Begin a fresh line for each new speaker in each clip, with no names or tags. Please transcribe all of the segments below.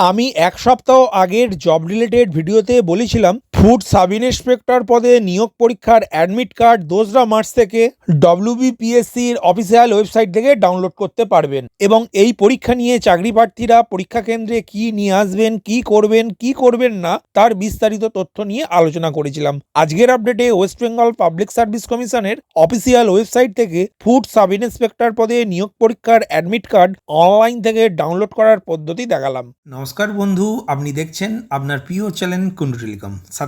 আমি এক সপ্তাহ আগের জব রিলেটেড ভিডিওতে বলেছিলাম ফুড সাব ইন্সপেক্টর পদে নিয়োগ পরীক্ষার অ্যাডমিট কার্ড দোসরা মার্চ থেকে ডব্লিউবিপিএসসির অফিসিয়াল ওয়েবসাইট থেকে ডাউনলোড করতে পারবেন এবং এই পরীক্ষা নিয়ে চাকরি প্রার্থীরা পরীক্ষা কেন্দ্রে কি নিয়ে আসবেন, কি করবেন কি করবেন না তার বিস্তারিত তথ্য নিয়ে আলোচনা করেছিলাম। আজকের আপডেটে ওয়েস্ট বেঙ্গল পাবলিক সার্ভিস কমিশনের অফিসিয়াল ওয়েবসাইট থেকে ফুড সাব ইন্সপেক্টর পদে নিয়োগ পরীক্ষার অ্যাডমিট কার্ড অনলাইন থেকে ডাউনলোড করার পদ্ধতি দেখালাম।
নমস্কার বন্ধু, আপনি দেখছেন আপনার প্রিয় চ্যানেল কুন্ডু টেলিকম।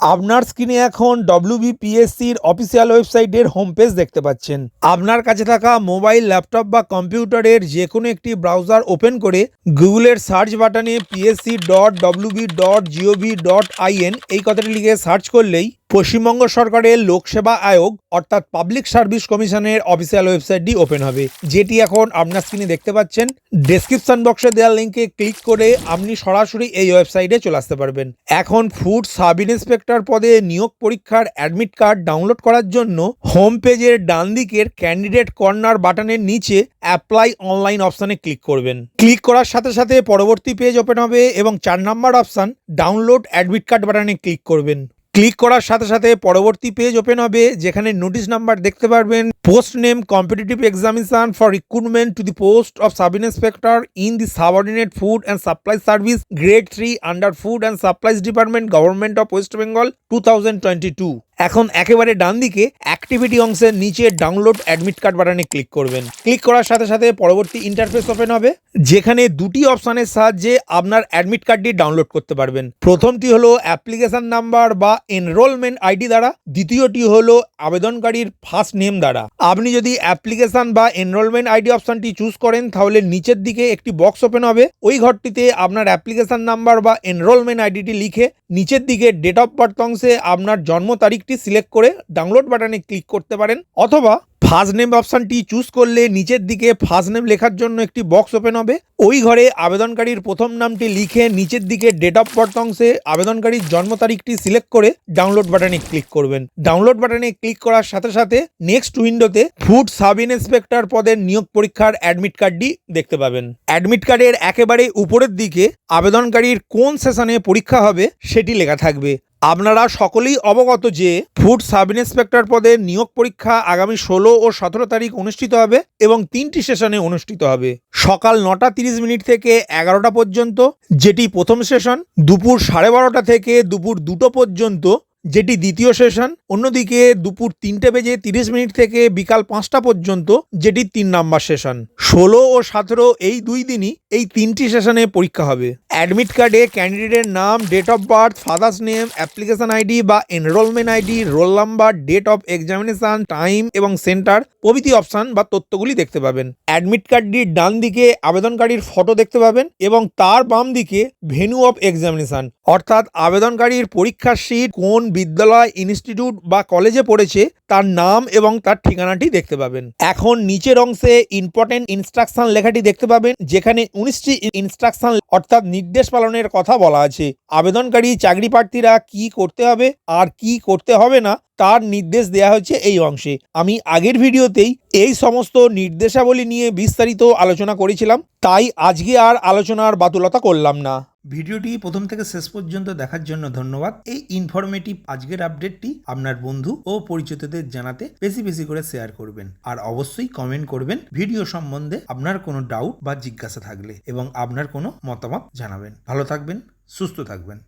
আপনার স্ক্রিনে এখন ডব্লিউবিপিএসসির অফিসিয়াল ওয়েবসাইটের হোম পেজ দেখতে পাচ্ছেন। আপনার কাছে থাকা মোবাইল ল্যাপটপ বা কম্পিউটারের যে কোনো একটি ব্রাউজার ওপেন করে গুগলের সার্চ বাটনে PSC dot WB dot GOV dot IN এই কথাটি লিখে সার্চ করলেই পশ্চিমবঙ্গ সরকারের লোকসেবা আয়োগ, অর্থাৎ পাবলিক সার্ভিস কমিশনের অফিসিয়াল ওয়েবসাইটটি ওপেন হবে। যেটি এখন আপনার স্ক্রিনে দেখতে পাচ্ছেন। ডেসক্রিপশন বক্সে দেওয়া লিঙ্কে ক্লিক করে আপনি সরাসরি এই ওয়েবসাইটে চলে আসতে পারবেন। এখন ফুড সাব ইন্সপেক্টর পদে নিয়োগ পরীক্ষার অ্যাডমিট কার্ড ডাউনলোড করার জন্য হোম পেজের ডান দিকের ক্যান্ডিডেট কর্নার বাটনের নিচে অ্যাপ্লাই অনলাইন অপশানে ক্লিক করবেন। ক্লিক করার সাথে সাথে পরবর্তী পেজ ওপেন হবে এবং চার number option download admit card বাটনে ক্লিক করবেন। ক্লিক করার সাথে সাথে পরবর্তী পেজ ওপেন হবে, যেখানে নোটিশ নাম্বার দেখতে পারবেন। Post name competitive examination for recruitment to the post of sub inspector in the subordinate food and supply service grade three under food and supplies department government of West Bengal two thousand twenty two এখন একেবারে ডান দিকে activity অংশের নিচে download admit card বাটনে click করবেন। Click করার সাথে সাথে পরবর্তী ইন্টারফেস ওপেন হবে, যেখানে দুটি অপশানের সাহায্যে আপনার অ্যাডমিট কার্ডটি ডাউনলোড করতে পারবেন। প্রথমটি হলো অ্যাপ্লিকেশন নাম্বার বা এনরোলমেন্ট আইডি দ্বারা, দ্বিতীয়টি হলো আবেদনকারীর ফার্স্ট নেম দ্বারা। আপনি যদি অ্যাপ্লিকেশন বা এনরোলমেন্ট আইডি অপশনটি চুজ করেন, তাহলে নিচের দিকে একটি বক্স ওপেন হবে। ওই ঘরটিতে আপনার অ্যাপ্লিকেশন নাম্বার বা এনরোলমেন্ট আইডিটি লিখে, নিচের দিকে ডেট অফ বার্থ অংশে আপনার জন্ম তারিখটি সিলেক্ট করে ডাউনলোড বাটনে ক্লিক করতে পারেন অথবা ফার্স্ট নেম অপশানটি চুজ করলে নিচের দিকে ফার্স্ট নেম লেখার জন্য একটি বক্স ওপেন হবে। ওই ঘরে আবেদনকারীর প্রথম নামটি লিখে নিচের দিকে ডেট অফ বার্থ অংশে আবেদনকারীর জন্ম তারিখটি সিলেক্ট করে ডাউনলোড বাটনে ক্লিক করবেন। ডাউনলোড বাটনে ক্লিক করার সাথে সাথে নেক্সট উইন্ডোতে ফুড সাব ইন্সপেক্টর পদের নিয়োগ পরীক্ষার অ্যাডমিট কার্ডটি দেখতে পাবেন। অ্যাডমিট কার্ডের একেবারে উপরের দিকে আবেদনকারীর কোন সেশনে পরীক্ষা হবে সেটি লেখা থাকবে। আপনারা সকলেই অবগত যে ফুড সাব ইন্সপেক্টর পদে নিয়োগ পরীক্ষা আগামী ষোলো ও সতেরো তারিখ অনুষ্ঠিত হবে এবং তিনটি সেশনে অনুষ্ঠিত হবে। সকাল নটা তিরিশ মিনিট থেকে এগারোটা পর্যন্ত, যেটি প্রথম সেশন, দুপুর সাড়ে বারোটা থেকে দুপুর দুটো পর্যন্ত যেটি দ্বিতীয় সেশন, অন্যদিকে দুপুর তিনটে বেজে তিরিশ মিনিট থেকে বিকাল পাঁচটা পর্যন্ত যেটি তিন নাম্বার সেশন। ষোলো ও সতেরো এই দুই দিনই এই তিনটি সেশনে পরীক্ষা হবে। অ্যাডমিট কার্ডে ক্যান্ডিডেটের নাম, date of birth, father's name, application ID বা enrolment ID, roll number, date of examination, time এবং সেন্টার, প্রভৃতি অপশান বা তথ্যগুলি দেখতে পাবেন। অ্যাডমিট কার্ডটির ডান দিকে আবেদনকারীর ফটো দেখতে পাবেন এবং তার বাম দিকে ভেনু অফ এক্সামিনেশন, অর্থাৎ আবেদনকারীর পরীক্ষার সিট কোন বিদ্যালয়, ইনস্টিটিউট বা কলেজে পড়েছে, তার নাম এবং তার ঠিকানাটি দেখতে পাবেন। এখন নিচের অংশে ইম্পর্টেন্ট ইনস্ট্রাকশন লেখাটি দেখতে পাবেন, যেখানে উনিশটি ইনস্ট্রাকশন অর্থাৎ নির্দেশ পালনের কথা বলা আছে। আবেদনকারী চাকরি প্রার্থীরা কি করতে হবে আর কি করতে হবে না, তার নির্দেশ দেওয়া হচ্ছে এই অংশে। আমি আগের ভিডিওতেই এই সমস্ত নির্দেশাবলী নিয়ে বিস্তারিত আলোচনা করেছিলাম। তাই আজকে আর আলোচনার বাতুলতা করলাম না।
ভিডিওটি প্রথম থেকে শেষ পর্যন্ত দেখার জন্য ধন্যবাদ। এই ইনফরমেটিভ আজকের আপডেটটি আপনার বন্ধু ও পরিচিতদের জানাতে বেশি বেশি করে শেয়ার করবেন। আর অবশ্যই কমেন্ট করবেন ভিডিও সম্বন্ধে আপনার কোনো ডাউট বা জিজ্ঞাসা থাকলে এবং আপনার কোনো মতামত জানাবেন। ভালো থাকবেন, সুস্থ থাকবেন।